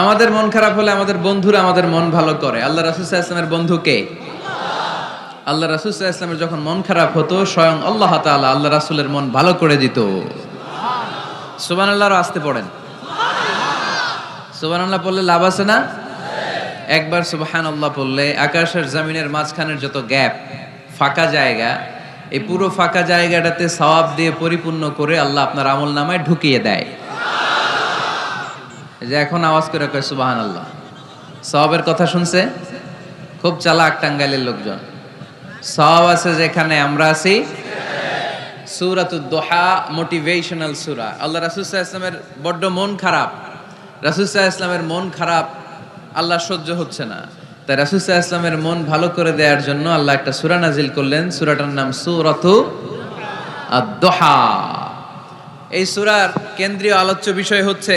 আমাদের মন খারাপ হলে আমাদের বন্ধুরা আমাদের মন ভালো করে। আল্লাহ রাসুল ইসলামের বন্ধুকে আল্লাহ রাসুল ইসলামের যখন মন খারাপ হতো, স্বয়ং আল্লাহ তাআলা আল্লাহ রাসুলের মন ভালো করে দিত। সুবান আল্লাহরও আসতে পড়েন। সুবান আল্লাহ পড়লে লাভ আছে না? একবার সুবাহান আল্লাহ পড়লে আকাশের জমিনের মাঝখানের যত গ্যাপ, ফাঁকা জায়গা, এই পুরো ফাঁকা জায়গাটাতে সওয়াব দিয়ে পরিপূর্ণ করে আল্লাহ আপনার আমল নামায় ঢুকিয়ে দেয়। যে এখন আওয়াজ করে কয় সুবাহান আল্লাহ সওয়াবের কথা শুনছে? খুব চালাক টাঙ্গাইলের লোকজন। সওয়াব আছে যেখানে আমরা আছি। সুরাতুদ দোহা, মোটিভেশনাল সুরা। আল্লাহ রাসুসাহ ইসলামের বড্ড মন খারাপ। রাসুসাহ ইসলামের মন খারাপ, আল্লাহ সহ্য হচ্ছে না। তাই রাসুসাহ ইসলামের মন ভালো করে দেওয়ার জন্য আল্লাহ একটা সুরা নাজিল করলেন। সুরাটার নাম সুরতু দোহা এই সুরার কেন্দ্রীয় আলোচ্য বিষয় হচ্ছে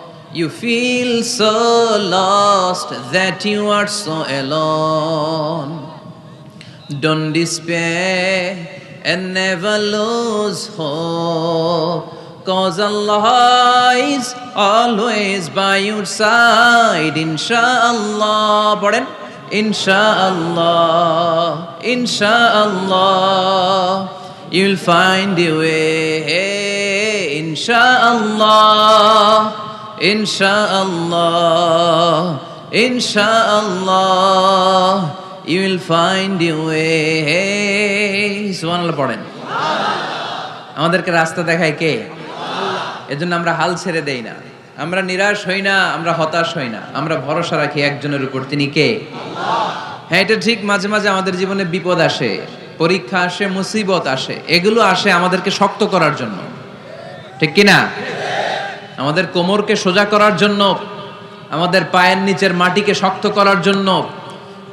you feel so lost that you are so alone Don't despair and never lose hope. Cause Allah is always by your side, inshallah. পড়েন Inshallah, Inshallah, you'll find your way. Inshallah, আমাদেরকে রাস্তা দেখায় কে? এজন্য আমরা হাল ছেড়ে দেই না। আমরা নিরাশ হই না, আমরা হতাশ হই না। আমরা ভরসা রাখি একজনের উপর, তিনি কে? হ্যাঁ এটা ঠিক, মাঝে মাঝে আমাদের জীবনে বিপদ আসে, পরীক্ষা আসে, মুসিবত আসে, এগুলো আসে আমাদেরকে শক্ত করার জন্য। ঠিক কি না আমাদের কোমরকে সোজা করার জন্য, আমাদের পায়ের নিচের মাটিকে শক্ত করার জন্য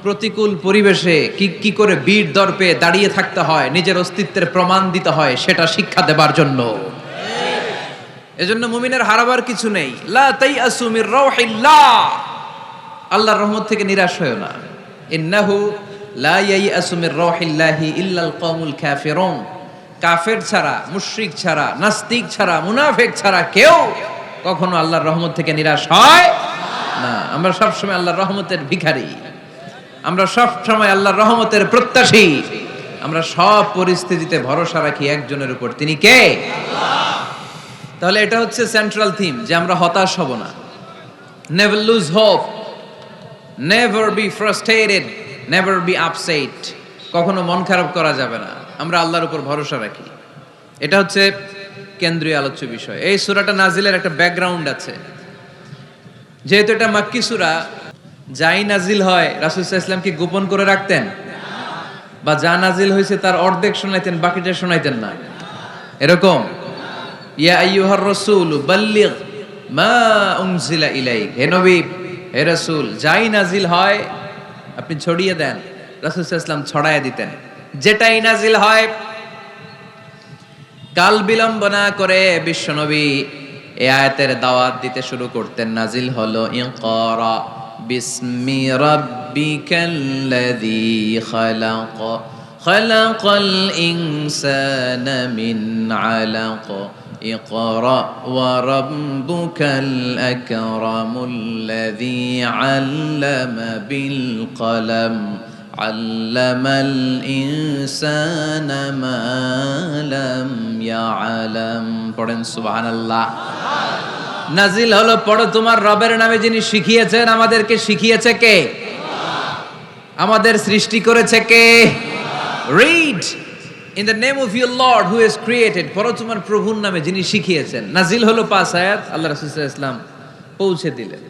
প্রতিকূল পরিবেশে কি কি করে বীর দর্পে দাঁড়িয়ে থাকতে হয়, নিজের অস্তিত্বের প্রমাণ দিতে হয়, সেটা শিক্ষা দেবার জন্য। এজন্য মুমিনের হারাবার কিছু নেই। লা তাই মির রাউহিল্লাহ। আল্লাহর রহমত থেকে নিরাশ হয় না। ইন্নাহু লা ইয়াইয়াসু মির রাউহিল্লাহি ইল্লাল কওমুল কাফিরুন। কাফের ছাড়া, মুশরিক ছাড়া, নাস্তিক ছাড়া, মুনাফিক ছাড়া কেউ কখনো আল্লাহর রহমত থেকে নিরাশ হয়? না, আমরা সবসময় আল্লাহর রহমতের ভিখারি। আমরা সব সময় আল্লাহর রহমতের প্রত্যাশী। আমরা সব পরিস্থিতিতে ভরসা রাখি একজনের উপর। তিনি কে? তাহলে এটা হচ্ছে সেন্ট্রাল থিম যে আমরা হতাশ হব না। Never lose hope never be frustrated never be upset কখনো মন খারাপ করা যাবে না। আমরা আল্লাহর উপর ভরসা রাখি। এটা হচ্ছে কেন্দ্রীয় আলোচ্য বিষয়। এই সুরাটা নাজিলের একটা ব্যাকগ্রাউন্ড আছে। যেহেতু এটা মাক্কি সুরা, যাই নাজিল হয়, রাসুল ইসলাম কি গোপন করে রাখতেন? বা যা নাজিল হয়েছে তার অর্ধেক শোনাইতেন, বাকিটা শোনাইতেন না। এরকম। ইয়া আইয়ুহার রাসূল, বাল্লিগ মা উনজিলা ইলাইক। হে নবী, হে রাসূল, যাই নাজিল হয়, আপনি ছড়িয়ে দেন। রাসূল ইসলাম ছড়ায় দিতেন। যেটাই নাজিল হয় কাল বিলম্ব না করে বিশ্বনবী এ আয়াতের দাওয়াত দিতে শুরু করতেন নাজিল হলো ইকরা বিসমি রাব্বিকাল্লাযী খালাক خلق الإنسان من علق اقرأ وربك الأكرم الذي علم بالقلم علم الإنسان ما لم يعلم পড়েন সুবহানাল্লাহ নাজিল হলো পড়ো তোমার রবের নামে যিনি শিখিয়েছেন আমাদেরকে শিখিয়েছে কে আমাদের সৃষ্টি করেছে কে read in the name of your lord who is created পড়ো তোমার প্রভুর নামে যিনি শিখিয়েছেন নাজিল হলো পাঁচ আয়াত আল্লাহ রাসূল ইসলাম পৌঁছে দিলেন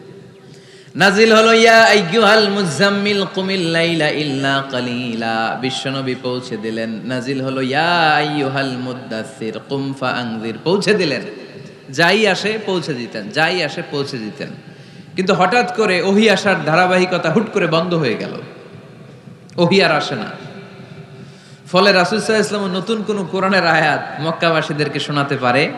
নাজিল হলো, ইয়া আইয়ুহাল মুজাম্মিল কুমিল লাইলা ইল্লা কালিলা। বিশ্বনবী পৌঁছে দিলেন। নাজিল হলো, ইয়া আইয়ুহাল মুদ্দাসসির কুম ফাআনজির পৌঁছে দিলেন। যাই আসে, পৌঁছে দিতেন। যাই আসে, পৌঁছে দিতেন। কিন্তু হঠাৎ করে ওহি আসার ধারাবাহিকতা হুট করে বন্ধ হয়ে গেল। ওহি আর আসে না। ফলে রাসুল ইসলাম নতুন কোনো কোরআনের আয়াত মক্কাবাসীদেরকে শোনাতে পারে।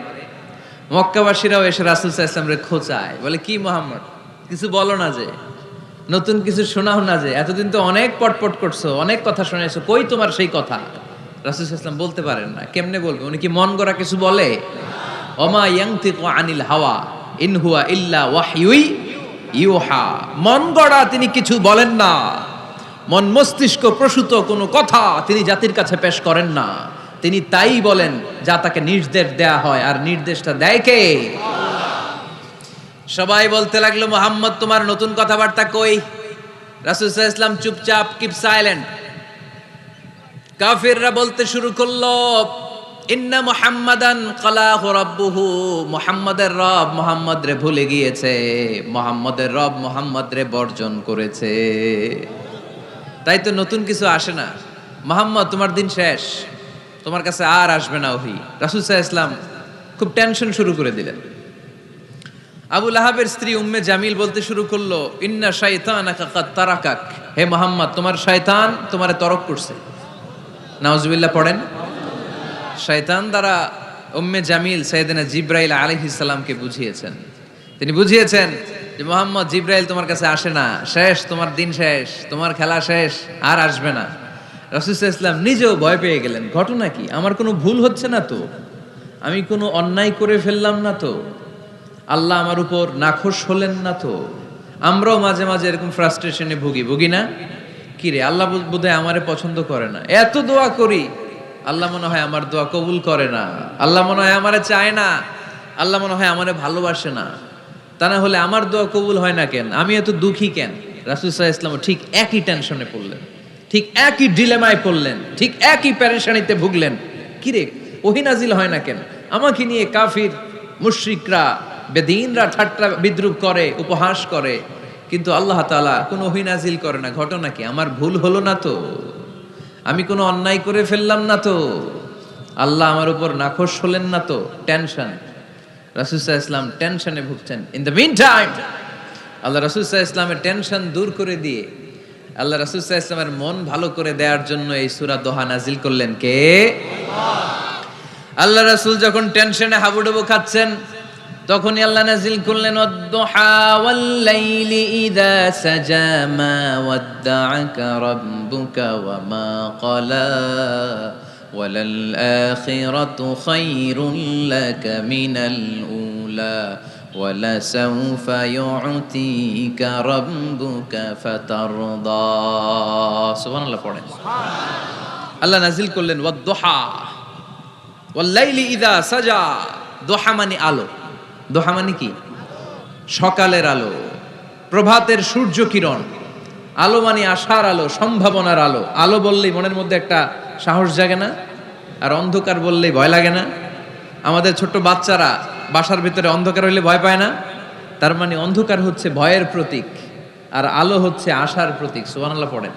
মক্কাবাসীরাও এসে রাসুল ইসলামরে খোঁচায়। বলে, কি মোহাম্মদ? কিছু বলো না যে, নতুন কিছু শোনাও না যে, এতদিন তো অনেক পটপট করছ, অনেক কথা শুনেছো কই তোমার সেই কথা? রাসুল ওয়াসাল্লাম বলতে পারেন না, কেমনে বলবে? উনি কি মন গড়া কিছু বলে? অমা ইয়াংতিকু আনিল হাওয়া, ইন হুয়া ইল্লা ওয়াহয়ুই ইউহা। মন গড়া তিনি কিছু বলেন না। মন মস্তিষ্ক প্রসূত কোনো কথা তিনি জাতির কাছে পেশ করেন না। তিনি তাই বলেন, যা তাকে নির্দেশ দেয়া হয়, আর নির্দেশটা দেয় কে? সবাই বলতে লাগল, মোহাম্মদ, তোমার নতুন কথাবার্তা কই? রাসুল ইসলাম চুপচাপ কিপ সাইলেন্ট কাফিররা বলতে শুরু করল, ইন্না মুহাম্মাদান কালাহু রাব্বুহু, মুহাম্মাদের রব মুহাম্মদ রে ভুলে গিয়েছে, মুহাম্মদের রব মুহাম্মদ রে বর্জন করেছে। তাই তো নতুন কিছু আসে না। মোহাম্মদ, তোমার দিন শেষ। তোমার কাছে আর আসবে না ওহি। রাসুল সাহা ইসলাম খুব টেনশন শুরু করে দিলেন। আবুল আহাবের স্ত্রী উম্মে জামিল বলতে শুরু করল, ইন্না শাইতান তারাকাক। হে মোহাম্মদ, তোমার শয়তান তোমারে তরক করছে। নাউজুবিল্লাহ পড়েন। শয়তান দ্বারা উম্মে জামিল সৈয়দিনা জিব্রাইল আলহিসাল্লামকে বুঝিয়েছেন। তিনি বুঝিয়েছেন যে, মোহাম্মদ, জিব্রাইল তোমার কাছে আসে না। শেষ, তোমার দিন শেষ, তোমার খেলা শেষ, আর আসবে না। রসুল ইসলাম নিজেও ভয় পেয়ে গেলেন। ঘটনা কি? আমার কোনো ভুল হচ্ছে না তো? আমি কোনো অন্যায় করে ফেললাম না তো? আল্লাহ আমার উপর নাখোশ হলেন না তো। আমরাও মাঝে মাঝে এরকম ফ্রাস্ট্রেশনে ভুগি ভুগি না? কি রে, আল্লাহ বোধহয় আমারে পছন্দ করে না। এত দোয়া করি, আল্লাহ মনে হয় আমার দোয়া কবুল করে না। আল্লাহ মনে হয় আমারে চায় না। আল্লাহ মনে হয় আমারে ভালোবাসে না। তা না হলে আমার দোয়া কবুল হয় না কেন? আমি এত দুঃখী কেন? রাসুল সাহা ইসলাম ঠিক একই টেনশনে পড়লেন। ঠিক একই ডিলেমায় পড়লেন। ঠিক একই প্যারেশানিতে ভুগলেন। কিরে ওহিনাজিল হয় না কেন? আমাকে নিয়ে কাফির, মুশ্রিকরা বেদিনরা ঠাট্টা বিদ্রুপ করে, উপহাস করে। কিন্তু আল্লাহ তালা কোনো ওহিনাজিল করে না। ঘটনা কি? আমার ভুল হলো না তো? আমি কোনো অন্যায় করে ফেললাম না তো? আল্লাহ আমার উপর নাখোশ হলেন না তো? টেনশন রাসুসাহ ইসলাম টেনশনে ভুগছেন। ইন দ্য মিন টাইম আল্লাহ রাসুসাহ ইসলামের টেনশন দূর করে দিয়ে, আল্লাহ রাসুসাহ ইসলামের মন ভালো করে দেওয়ার জন্য এই সুরা দোহা নাজিল করলেন কে? আল্লাহ রাসুল যখন টেনশনে হাবুডুবু খাচ্ছেন তখনই আল্লাহ নাজিল করলেন অদ্দোহা ওয়াল্লাইলি ইদা সাজা মা ওয়াদ্দাআকা রাব্বুকা ওয়া মা ক্বালা وللآخرة خير لك من الأولى ولسوف يعطيك ربك فترضى سبحان الله পড়েন আল্লাহ নাজিল করলেন ওয়াদ্দোহা ওয়াল্লাইলি ইদা সাজা দোহা মানে আলো দোহা মানে কি? সকালের আলো, প্রভাতের সূর্য কিরণ, আলো মানে আশার আলো, সম্ভাবনার আলো। আলো বললেই মনের মধ্যে একটা সাহস জাগে না, আর অন্ধকার বললেই ভয় লাগে না। আমাদের ছোট্ট বাচ্চারা বাসার ভিতরে অন্ধকার হইলে ভয় পায় না। তার মানে অন্ধকার হচ্ছে ভয়ের প্রতীক, আর আলো হচ্ছে আশার প্রতীক। সুবহানাল্লাহ পড়েন।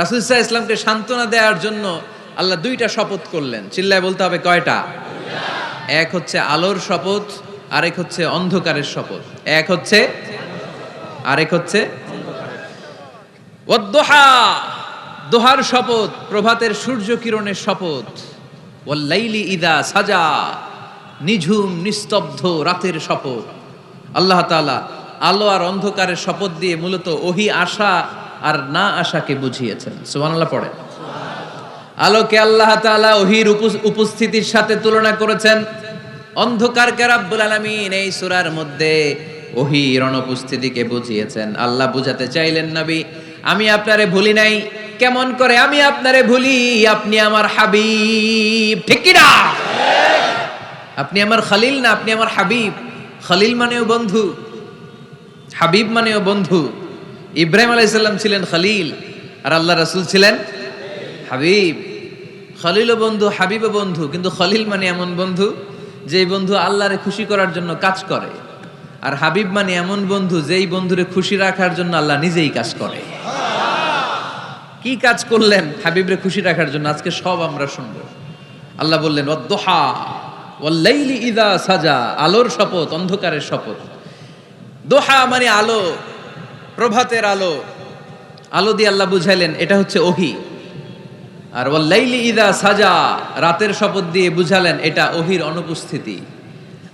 রাসুল ইসলাম ইসলামকে সান্ত্বনা দেওয়ার জন্য আল্লাহ দুইটা শপথ করলেন। চিল্লায় বলতে হবে কয়টা? এক হচ্ছে আলোর শপথ আরেক হচ্ছে অন্ধকারের শপথ। এক হচ্ছে, আরেক হচ্ছে, ওয়াদ্দোহা, দোহার শপথ, প্রভাতের সূর্য কিরণের শপথ, ওয়াল্লাইলি ইদা সাজা, নিঝুম, নিস্তব্ধ রাতের শপথ। আল্লাহ তাআলা আলো আর অন্ধকারের শপথ দিয়ে মূলত ওহি আশা আর না আশাকে বুঝিয়েছেন। সুবহানাল্লাহ পড়ে আলোকে আল্লাহ তাআলা ওহির উপ- উপস্থিতির সাথে তুলনা করেছেন। অন্ধকারকে রাব্বুল আলামিন এই সূরার মধ্যে ওহির অনুপস্থিতিকে বুঝিয়েছেন। আল্লাহ বুঝাতে চাইলেন, নবী, আমি আপনারে ভুলি নাই। কেমন করে আমি আপনারে ভুলি? আপনি আমার হাবিব। ঠিক কি না আপনি আমার খালিল না, আপনি আমার হাবিব। খালিল মানেও বন্ধু, হাবিব মানেও বন্ধু। ইব্রাহিম আলাইসাল্লাম ছিলেন খালিল, আর আল্লাহ রাসূল ছিলেন হাবিব। খলিলও বন্ধু, হাবিবও বন্ধু, কিন্তু খলিল মানে এমন বন্ধু যেই বন্ধু আল্লাহরে খুশি করার জন্য কাজ করে, আর হাবিব মানে এমন বন্ধু যেই বন্ধুরে খুশি রাখার জন্য আল্লাহ নিজেই কাজ করে। কি কাজ করলেন হাবিবরে খুশি রাখার জন্য? আজকে সব আমরা শুনব। আল্লাহ বললেন ওয়াল্লাইলি ইদা সাজা আলোর শপথ, অন্ধকারের শপথ। দোহা মানে আলো, প্রভাতের আলো। আলো দিয়ে আল্লাহ বুঝাইলেন, এটা হচ্ছে ওহি। আর ওয়াল্লাইলি ইদা সাজা, রাতের শপথ দিয়ে বুঝালেন এটা ওহির অনুপস্থিতি।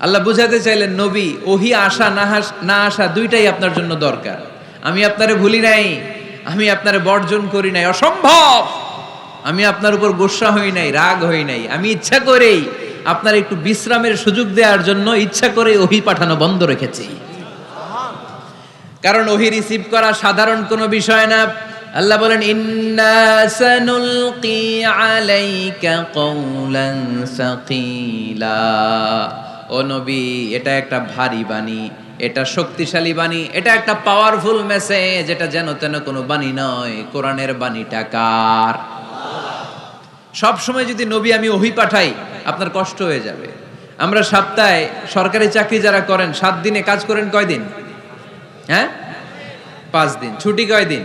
আল্লাহ বুঝাতে চাইলেন, নবী, ওহি আসা, না না আসা দুইটাই আপনার জন্য দরকার। আমি আপনারে ভুলি নাই, আমি আপনারে বর্জন করি নাই, অসম্ভব! আমি আপনার উপর গোসা হই নাই, রাগ হই নাই। আমি ইচ্ছা করেই আপনার একটু বিশ্রামের সুযোগ দেওয়ার জন্য ইচ্ছা করে ওহি পাঠানো বন্ধ রেখেছি। কারণ ওহি রিসিভ করা সাধারণ কোনো বিষয় না। আল্লাহ বলেন, ইন্না সানুলকি আলাইকা কওলান সাকিলা। ও নবী, এটা একটা ভারী বাণী, এটা শক্তিশালী বাণী, এটা একটা পাওয়ারফুল মেসেজ এটা যেন তেন কোনো বাণী নয়। কোরআনের বাণীটা কার? সব সময় যদি নবী আমি ওহি পাঠাই, আপনার কষ্ট হয়ে যাবে। আমরা সপ্তাহে সরকারি চাকরি যারা করেন, সাত দিনে কাজ করেন কয়দিন? হ্যাঁ? পাঁচ দিন। ছুটি কয় দিন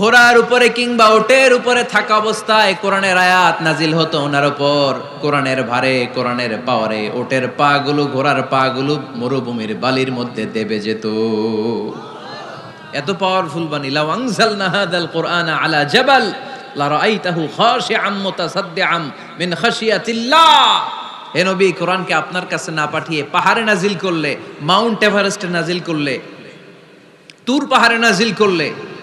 ঘোড়ার উপরে কিংবা ওটের উপরে থাকা অবস্থায় কোরআনের আয়াত নাজিল হতো ওনার উপর। কোরআনের ভারে, কোরআনের পাওয়ারে ওটের পা গুলো ঘোড়ার পা গুলো মরুভূমির বালির মধ্যে দেবে যেত। এত পাওয়ারফুল বাণী, লাউ আনজালনা হাদাল কোরআন আলা জাবাল, লা রাআইতাহু খাশিআম মুতাসাদ্দিআম মিন খাশিয়াতিল্লাহ। হে নবী, কোরআনকে আপনার কাছে না পাঠিয়ে পাহাড়ে নাজিল করলে, মাউন্ট এভারেস্টে নাজিল করলে, তুর পাহাড়ে নাজিল করলে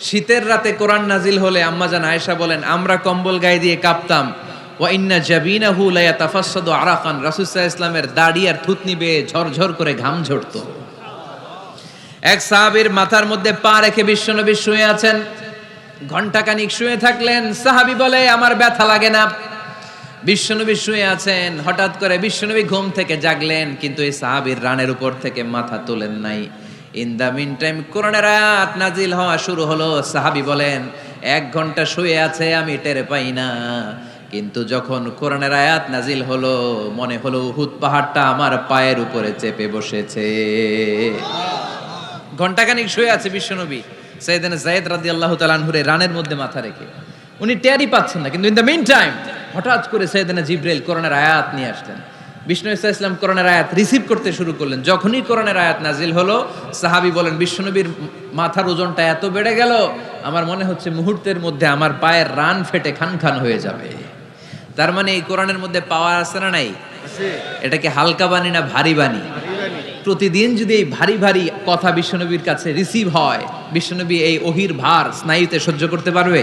শীতের রাতে কোরআন নাজিল হলে আম্মাজান আয়েশা বলেন, আমরা কম্বল গায়ে দিয়ে কাঁপতাম। ওয়া ইন্না জাবিনাহু লা ইয়াতাফাসসাদু আরাকান। রাসূল ইসলামের দাড়ি আর থুতনি বেয়ে ঝরঝর করে ঘাম ঝরতো। এক সাহাবীর মাথার মধ্যে পা রেখে বিশ্বনবী শুয়ে আছেন। ঘন্টাখানিক শুয়ে থাকলেন। সাহাবী বলে, আমার ব্যথা লাগে না। বিশ্বনবী শুয়ে আছেন। হঠাৎ করে বিশ্বনবী ঘুম থেকে জাগলেন, কিন্তু এই সাহাবীর রানের উপর থেকে মাথা তোলেন নাই। ইন দা মিন টাইম কোরআনের আয়াত নাজিল হওয়া শুরু হলো। সাহাবী বলেন, এক ঘণ্টা শুয়ে আছে, আমি টের পাই না। কিন্তু যখন কোরআনের আয়াত নাজিল হলো, মনে হলো উহুদ পাহাড়টা আমার পায়ের উপরে চেপে বসেছে। ঘন্টাখানিক শুয়ে আছে বিশ্বনবী। সৈয়দান জায়েদ রাদিয়াল্লাহু তাআলা আনহুরে রানের মধ্যে মাথা রেখে। উনি টেরই পাচ্ছেন না। কিন্তু ইন দ্য মিন টাইম হঠাৎ করে সৈয়দানা জিব্রাইল কোরআনের আয়াত নিয়ে আসলেন। বিষ্ণু ইসা ইসলাম কোরআনের আয়াত রিসিভ করতে শুরু করলেন। যখনই কোরআনের আয়াত নাজিল হলো, সাহাবি বলেন, বিশ্বনবীর মাথার ওজনটা এত বেড়ে গেল, আমার মনে হচ্ছে মুহূর্তের মধ্যে আমার পায়ের রান ফেটে খান খান হয়ে যাবে। তার মানে এই কোরআনের মধ্যে পাওয়া আছে না নাই? এটাকে হালকা বাণী না ভারী বাণী? প্রতিদিন যদি এই ভারী ভারী কথা বিশ্বনবীর কাছে রিসিভ হয়, বিশ্বনবী এই অহির ভার স্নায়ুতে সহ্য করতে পারবে?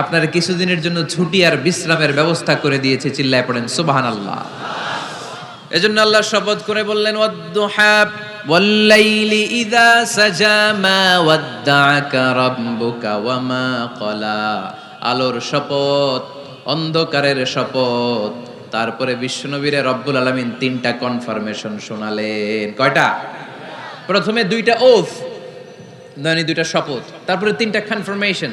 আপনার কিছুদিনের জন্য ছুটি আর বিশ্রামের ব্যবস্থা করে দিয়েছে, চিল্লায় পড়েন সুবাহান আল্লাহ এজন্য আল্লাহ শপথ করে বললেন ওয়াল্লাইলি ইযা সাজা মা ওয়াদ্দাআকা রাব্বুকা ওয়া মা আলোর শপথ, অন্ধকারের শপথ। তারপরে বিশ্বনবীরে রব্বুল আলামিন তিনটা কনফার্মেশন শোনালেন। কয়টা? প্রথমে দুইটা ওফ দুইটা শপথ। তারপরে তিনটা কনফার্মেশন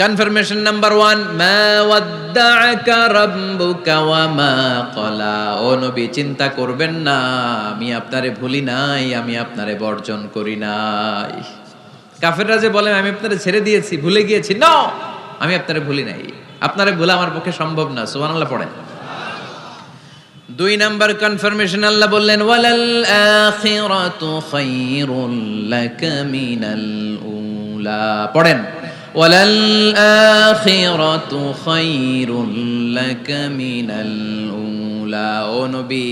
কনফার্মেশন নাম্বার ওয়ান মা ওয়াদ্দাআকা রাব্বুকা ওয়া মা ক্বালা ও নবী, চিন্তা করবেন না, আমি আপনারে ভুলি নাই, আমি আপনারে বর্জন করি নাই। কাফেররা যে বলে আমি আপনারে ছেড়ে দিয়েছি, ভুলে গিয়েছি। ন আমি আপনারে ভুলি নাই। আপনারে ভুলা আমার পক্ষে সম্ভব না, সুবহানাল্লাহ পড়েন। দুই নাম্বার কনফার্মেশন আল্লাহ বললেন, ওয়ালাল আখিরাতু খায়রুল লাকা মিনাল উলা। পড়েন। ওয়ালাল আখিরাতু খায়রুল লাকা মিনাল উলা ও নবী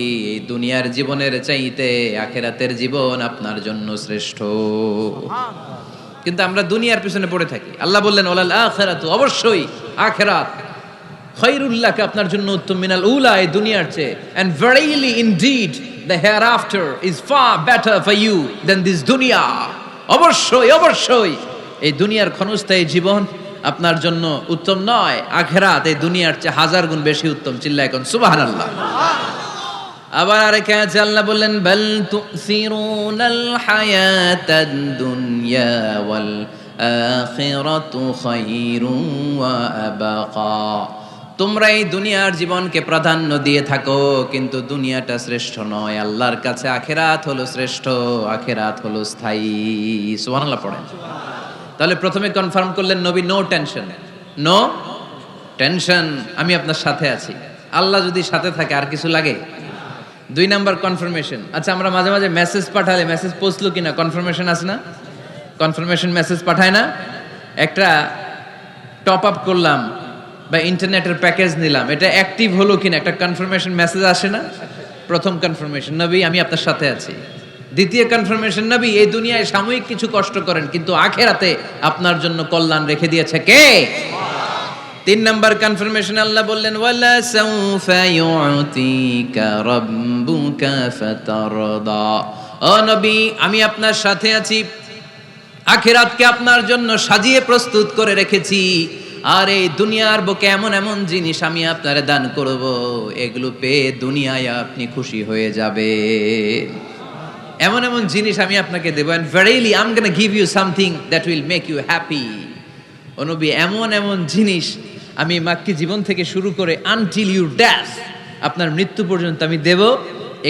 দুনিয়ার জীবনের চাইতে আখিরাতের জীবন আপনার জন্য শ্রেষ্ঠ। কিন্তু আমরা দুনিয়ার পিছনে পড়ে থাকি। আল্লাহ বললেন ওয়ালাল আখিরাতু অবশ্যই আখেরাত। খৈরুল্লাহকে আপনার জন্য উত্তম মিনাল উলা এই দুনিয়ার চেয়ে। And verily indeed the hereafter is far better for you than this দুনিয়া। অবশ্যই অবশ্যই। এই দুনিয়ার ক্ষণস্থায়ী জীবন আপনার জন্য উত্তম নয়, আখেরাত এই দুনিয়ার চেয়ে হাজার গুণ বেশি উত্তম চিল্লা এখন সুবাহান আল্লাহ আবার আরেকে আছে আল্লাহ বললেন, বল তুসিরুনাল হায়াতাদ দুনিয়া ওয়াল আখিরাতু খায়রুন ওয়া আবাকা। তোমরা এই দুনিয়ার জীবনকে প্রাধান্য দিয়ে থাকো, কিন্তু দুনিয়াটা শ্রেষ্ঠ নয়। আল্লাহর কাছে আখেরাত হলো শ্রেষ্ঠ, আখেরাত হলো স্থায়ী। সুবহানাল্লাহ পড়েন। তাহলে প্রথমে কনফার্ম করলেন নবী নো টেনশন নো টেনশন আমি আপনার সাথে আছি। আল্লাহ যদি সাথে থাকে, আর কিছু লাগে? দুই নাম্বার কনফার্মেশন আচ্ছা আমরা মাঝে মাঝে মেসেজ পাঠালে মেসেজ পৌঁছলো কিনা? কনফার্মেশন আছে না? কনফার্মেশন মেসেজ পাঠায় না? একটা টপ আপ করলাম বা ইন্টারনেটের প্যাকেজ নিলাম। এটা অ্যাক্টিভ হলো কিনা? একটা কনফার্মেশন মেসেজ আসে না? প্রথম কনফার্মেশন নবী, আমি আপনার সাথে আছি। দ্বিতীয় কনফার্মেশন নবী, এই দুনিয়ায় সাময়িক কিছু কষ্ট করেন, কিন্তু আখেরাতে আপনার জন্য কল্যাণ রেখে দিয়েছে কে? তিন নাম্বার কনফার্মেশন আল্লাহ বললেন, ওয়ালা সাউফা ইউতিকা রাব্বুকা ফাতারদা। ও নবী, আমি আপনার সাথে আছি, আখিরাতকে আপনার জন্য সাজিয়ে প্রস্তুত করে রেখেছি, আর এই দুনিয়ার বুকে এমন এমন জিনিস আমি আপনারে দান করব, এগুলো পেয়ে দুনিয়ায় আপনি খুশি হয়ে যাবে এমন এমন জিনিস আমি আপনাকে দেবো and verily I'm gonna give you something that will make you happy অনুবি এমন এমন জিনিস আমি মাক্কি জীবন থেকে শুরু করে আনটিল ইউ ড্যাশ আপনার মৃত্যু পর্যন্ত আমি দেব,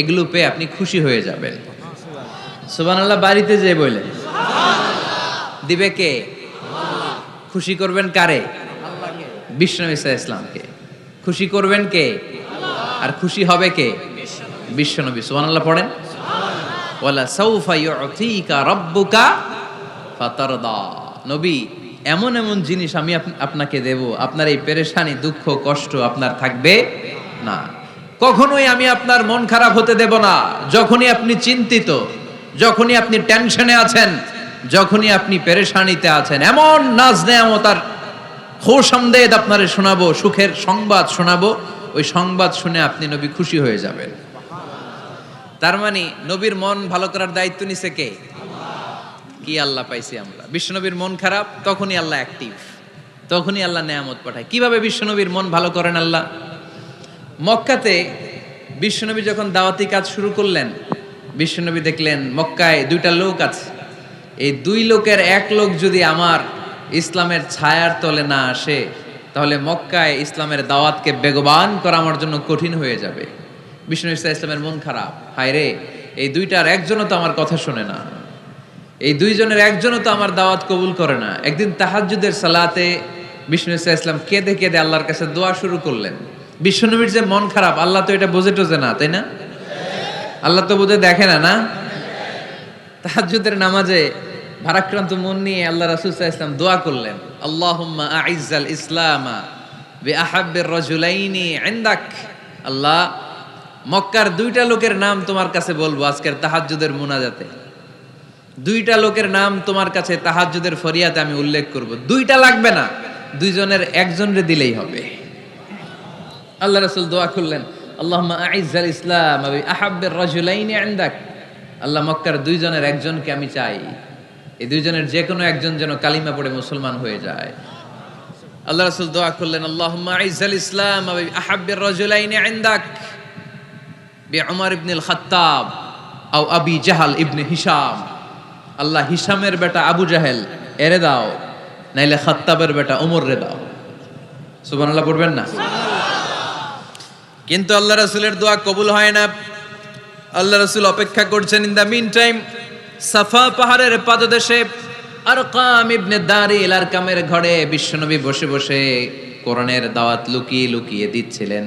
এগুলো পেয়ে আপনি খুশি হয়ে যাবেন। সুবান আল্লাহ বাড়িতে যে বললেন দিবে কে? খুশি করবেন কারে? বিষ্ণু ইসা ইসলামকে খুশি করবেন কে? আর খুশি হবে কে? বিশ্বনবী সুবান আল্লাহ পড়েন। নবী, এমন এমন জিনিস আমি আপনাকে দেব, আপনার এই পেরেশানি, দুঃখ, কষ্ট আপনার থাকবে না। কখনোই আমি আপনার মন খারাপ হতে দেব না। যখনই আপনি চিন্তিত, যখনই আপনি টেনশনে আছেন, যখনই আপনি পেরেশানিতে আছেন, এমন নাজ নেয়ামতার খোশামদেদ আপনারে শোনাবো, সুখের সংবাদ শোনাবো, ওই সংবাদ শুনে আপনি নবী খুশি হয়ে যাবেন। তার মানে নবীর মন ভালো করার দায়িত্ব নিছে কে? কি আল্লাহ পাইছি আমরা? বিশ্বনবীর মন খারাপ, তখনই আল্লাহ অ্যাক্টিভ তখনই আল্লাহ নেয়ামত পাঠায়। কীভাবে বিশ্বনবীর মন ভালো করেন আল্লাহ? মক্কাতে বিশ্বনবী যখন দাওয়াতি কাজ শুরু করলেন বিশ্বনবী দেখলেন মক্কায় দুইটা লোক আছে। এই দুই লোকের এক লোক যদি আমার ইসলামের ছায়ার তলে না আসে, তাহলে মক্কায় ইসলামের দাওয়াতকে বেগবান করা আমার জন্য কঠিন হয়ে যাবে। বিষ্ণু ইসা ইসলামের মন খারাপ। হায় রে এই দুইটার একজনও তো আমার কথা শোনে না। এই দুইজনের একজনও তো আমার দাওয়াত কবুল করে না। একদিন তাহাজ্জুদের সালাতে বিষ্ণু ইসা ইসলাম কেঁদে কেঁদে আল্লাহর কাছে দোয়া শুরু করলেন। বিশ্বনবীর যে মন খারাপ, আল্লাহ তো এটা বোঝে টোজে না, তাই না? আল্লাহ তো বোঝে দেখে না না? তাহাজ্জুদের নামাজে ভারাক্রান্ত মন নিয়ে আল্লাহ রাসূল ইসলাম দোয়া করলেন, আল্লাহুম্মা আইজ্জাল ইসলামা বিআহাব্বির রাজুলাইনি ইনদাক। আল্লাহ মক্কার দুইটা লোকের নাম তোমার কাছে বলব আজকের তাহাজ্জুদের মুনাজাতে। দুইটা লোকের নাম তোমার কাছে তাহাজ্জুদের ফরিয়াতে আমি উল্লেখ করব। দুইটা লাগবে না, দুইজনের একজনরে দিলেই হবে। আল্লাহ রাসূল দোয়া করলেন, আল্লাহুম্মা আইজ্জাল ইসলাম, আবি আহাব্বির রাজুলাইনি ইনদাক। আল্লাহ মক্কার দুইজনের একজনকে আমি চাই। এই দুইজনের যে কোনো একজন যেন কালিমা পড়ে মুসলমান হয়ে যায়। আল্লাহ রাসূল দোয়া করলেন, আল্লাহুম্মা আইজ্জাল ইসলাম, আবি আহাব্বির রাজুলাইনি ইনদাক। বিউমর ইবনুল খাত্তাব আও আবি জাহাল ইবনে হিশাম। আল্লাহ হিসামের বেটা আবু জাহেল, এরে দাও, নাইলে খাত্তাবের বেটা ওমর রে দাও। সুবহানাল্লাহ, পড়বেন না? কিন্তু আল্লাহ রাসূলের দোয়া কবুল হয় না। আল্লাহ রাসূল অপেক্ষা করছেন, in the mean time Safa পাহাড়ের পাদদেশে আর আরকাম ইবনে দারিল আরকামের ঘরে বিশ্বনবী বসে বসে কোরআনের দাওয়াত লুকিয়ে লুকিয়ে দিচ্ছিলেন।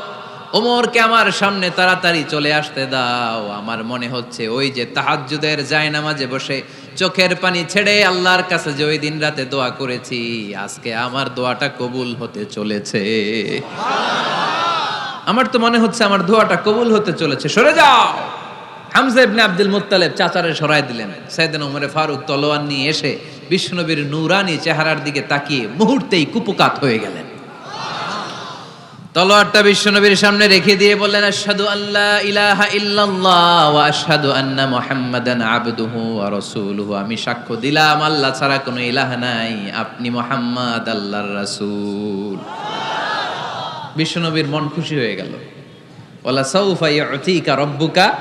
ওমরকে আমার সামনে তাড়াতাড়ি চলে আসতে দাও। আমার মনে হচ্ছে ওই যে তাহাজ্জুদের জায়নামাজে বসে চোখের পানি ছেড়ে আল্লাহর কাছে যে ওই দিন রাতে দোয়া করেছি, আজকে আমার দোয়াটা কবুল হতে চলেছে। আমার তো মনে হচ্ছে আমার দোয়াটা কবুল হতে চলেছে। সরে যাও। হামজা ইবনে আব্দুল মুত্তালিব চাচারে সরাই দিলেন। সাইয়েদনা ওমরে ফারুক তলোয়ার নিয়ে এসে বিষ্ণুনবীর নূরানি চেহারার দিকে তাকিয়ে মুহূর্তেই কুপকাত হয়ে গেলেন। তলোয়ারটা বিশ্বনবীর সামনে রেখে দিয়ে বললেন, আশহাদু আল্লাহ ইলাহা ইল্লাল্লাহ ওয়া আশহাদু আন্না মুহাম্মাদান আবদুহু ওয়া রাসূলুহু। আমি সাক্ষ্য দিলাম, আল্লাহ ছাড়া কোনো ইলাহ নাই, আপনি মুহাম্মদ আল্লাহর রাসূল। বিশ্বনবীর মন খুশি হয়ে গেল। ওয়ালা সাউফা ইউতিকা রাব্বুকা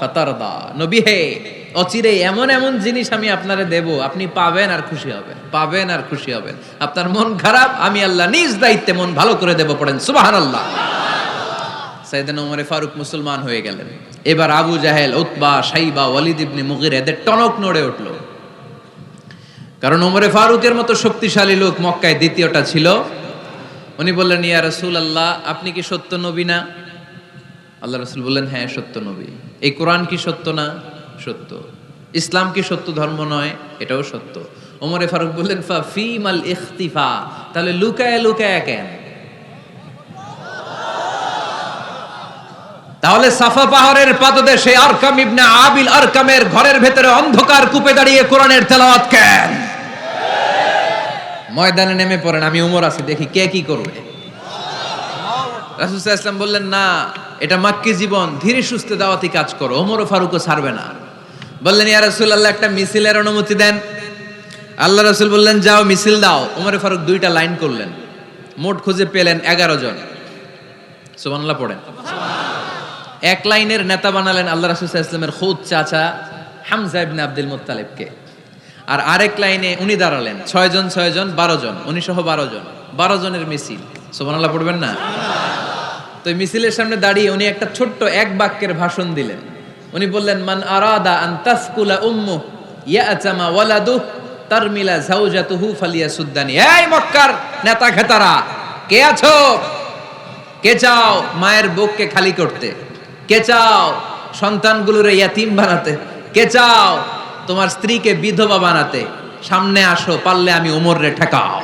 ফাতারদা। নবী হে অচিরে এমন এমন জিনিস আমি আপনারে দেব, আপনি পাবেন আর খুশি হবেন, পাবেন আর খুশি হবেন। আপনার মন খারাপ, আমি আল্লাহ নিজ দায়িত্বে মন ভালো করে দেব পড়েন, সুবহানাল্লাহ। সাইয়েদনা ওমরে ফারুক মুসলমান হয়ে গেলেন। এবার আবু জাহেল, উতবা সাইবা ওয়ালিদ ইবনে মুগির এদের টনক নড়ে উঠল। কারণ ওমরে ফারুকের মতো শক্তিশালী লোক মক্কায় দ্বিতীয়টা ছিল। উনি বললেন, ইয়া রাসূল আল্লাহ আপনি কি সত্য নবী না? আল্লাহ রসুল বললেন হ্যাঁ সত্য নবী। এই কোরআন কি সত্য না? সত্য। ইসলাম কি সত্য ধর্ম নয়? এটাও সত্য। ওমরে ফারুক বললেন, ফা ফিমাল ইখতিফা। তাহলে লুকায় লুকায় কেন? তাহলে সাফা পাহাড়ের পাদদেশে আরকাম ইবনে আবিল আরকামের ঘরের ভেতরে অন্ধকার কূপে দাঁড়িয়ে কোরআনের তেলাওয়াত কেন? ময়দানে নেমে পড়েন, আমি উমর আছি, দেখি কে কি করবে? রাসুল ইসলাম বললেন, না, এটা মাক্কি জীবন, ধীরে সুস্থে দাওয়াতি কাজ করো, ওমর ফারুকও ছাড়বে না। বললেন, ইয়া রাসূল আল্লাহ একটা মিছিলের অনুমতি দেন। আল্লাহ রাসূল বললেন, যাও, মিছিল দাও। ওমর ফারুক দুইটা লাইন করলেন। মোট খুঁজে পেলেন এগারো জন। সুবহানাল্লাহ, পড়েন। এক লাইনের নেতা বানালেন আল্লাহ রাসূল ইসলামের খুদ চাচা হামজা ইবনে আব্দুল মুত্তালিবকে। আর আরেক লাইনে উনি দাঁড়ালেন, ছয় জন ছয় জন, বারো জন, উনি সহ বারো জন। বারো জনের মিছিল। সুবহানাল্লাহ, পড়বেন না? তো মিছিলের সামনে দাঁড়িয়ে উনি একটা ছোট্ট এক বাক্যের ভাষণ দিলেন। উনি বললেন মান আরাদা আন তাসকুলা উম্মু ইয়াতামা ওয়ালাদু তারমিলা জাওজাতুহু ফালিয়াসুদ্দানি। এই মক্কার নেতা খেতারা কে আছো? কে চাও মায়ের বুককে খালি করতে? কে চাও সন্তানগুলোর ইয়াতিম বানাতে? কে চাও তোমার স্ত্রীকে বিধবা বানাতে? সামনে আসো পারলে আমি ওমরে ঠেকাও।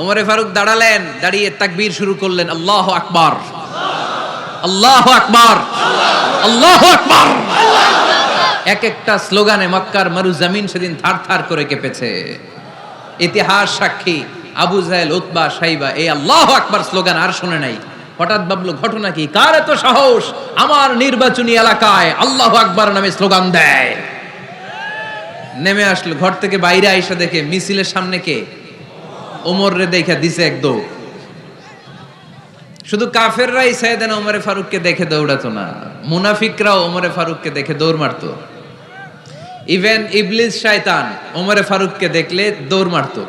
ওমরে ফারুক দাঁড়ালেন দাঁড়িয়ে তাকবীর শুরু করলেন আল্লাহ আকবার। আল্লাহ আকবার। আল্লাহ আকবার। এক একটা স্লোগানে মক্কার মরু জমিন সেদিন থার থার করে কেঁপেছে। ইতিহাস সাক্ষী, আবু জাহেল, উতবা, সাইবা, এই আল্লাহ আকবার স্লোগান আর শুনে নাই। হঠাৎ ভাবলো, ঘটনা কি? কার এত সাহস? আমার নির্বাচনী এলাকায় আল্লাহ আকবার নামে স্লোগান দেয়। নেমে আসলো, ঘর থেকে বাইরে আইসা দেখে, মিছিলের সামনে কে? ওমর রে দেখা দিছে এক দৌড়। শুধু কাফেররাই সাইয়েদানা ওমরে ফারুককে দেখে দৌড়াতো না মুনাফিকরাও ওমরে ফারুককে দেখে দৌড় মারতো। ইভেন ইবলিস শয়তান ওমরে ফারুককে দেখলে দৌড় মারতো।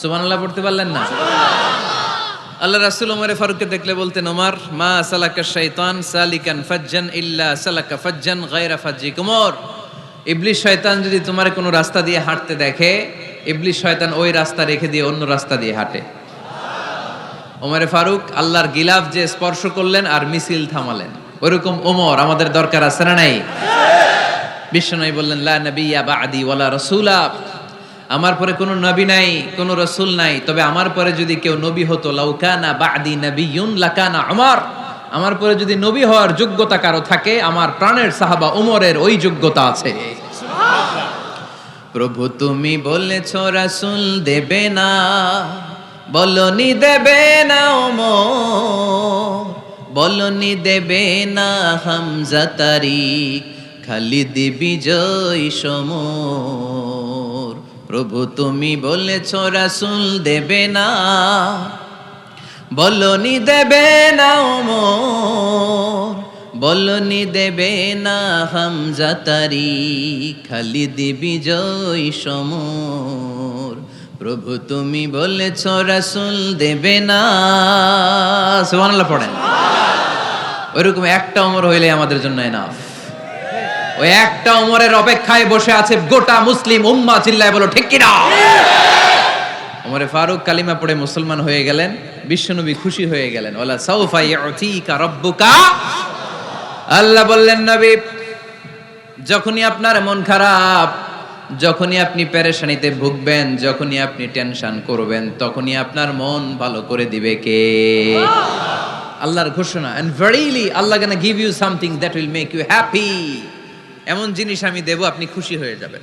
সুবহানাল্লাহ পড়তে পারলেন না? আল্লাহ রাসূল ওমরে ফারুককে দেখলে বলতেন ওমর মা সালাকা শাইতান সালিকান ফাজ্জান ইল্লা সালাকা ফাজ্জান গায়রা ফাজ্জিক ওমর ইবলিস শয়তান যদি তোমার কোনো রাস্তা দিয়ে হাঁটতে দেখে ইবলিস শয়তান ওই রাস্তা রেখে দিয়ে অন্য রাস্তা দিয়ে হাঁটে। ওমরে ফারুক, আল্লাহর গিলাফ যে স্পর্শ করলেন আর মিছিল থামালেন। ওরকম ওমর আমাদের দরকার আছে না নাই? বিশ্বনবী বললেন, লা নবিয়া বাদি ওয়ালা রাসূলা। আমার পরে কোনো নবী নাই, কোনো রসুল নাই। তবে আমার পরে যদি কেউ নবী হতো লাউকানা বাদি নবিয়ুন লাকানা আমার আমার পরে যদি নবী হওয়ার যোগ্যতা কারও থাকে, আমার প্রাণের সাহাবা ওমরের ওই যোগ্যতা আছে। প্রভু তুমি বলেছ রাসূল দেবে না। বলনি দেবে না ওমর, বলনি দেবে না হামজা তারিক, খালিদ বিজয় সমর। প্রভু তুমি বলেছ, রাসুল দেবে না। বলনি দেবে না ওমর, বলনি দেবে না হামজা তারিক, খালিদ বিজয় সমর। প্রভু তুমি বলেছ, রাসুল দেবে না। পড়েন। ওইরকম একটা অমর হইলে আমাদের জন্য এনাফ ওই একটা অমরের অপেক্ষায় বসে আছে গোটা মুসলিম উম্মা চিল্লায় বলো, ঠিক কিনা? ওমরে ফারুক কালিমা পড়ে মুসলমান হয়ে গেলেন, বিশ্বনবী খুশি হয়ে গেলেন। ওলা সাউফা ইয়াতিকা রাব্বুকা? আল্লাহ বললেন, নবী, যখনই আপনার মন খারাপ যখনই আপনি পেরেশানিতে ভুগবেন, যখনই আপনি টেনশন করবেন, তখনই আপনার মন ভালো করে দিবে কে? আল্লাহর ঘোষণা। And verily Allah gonna give you something that will make you happy এমন জিনিস আমি দেব, আপনি খুশি হয়ে যাবেন।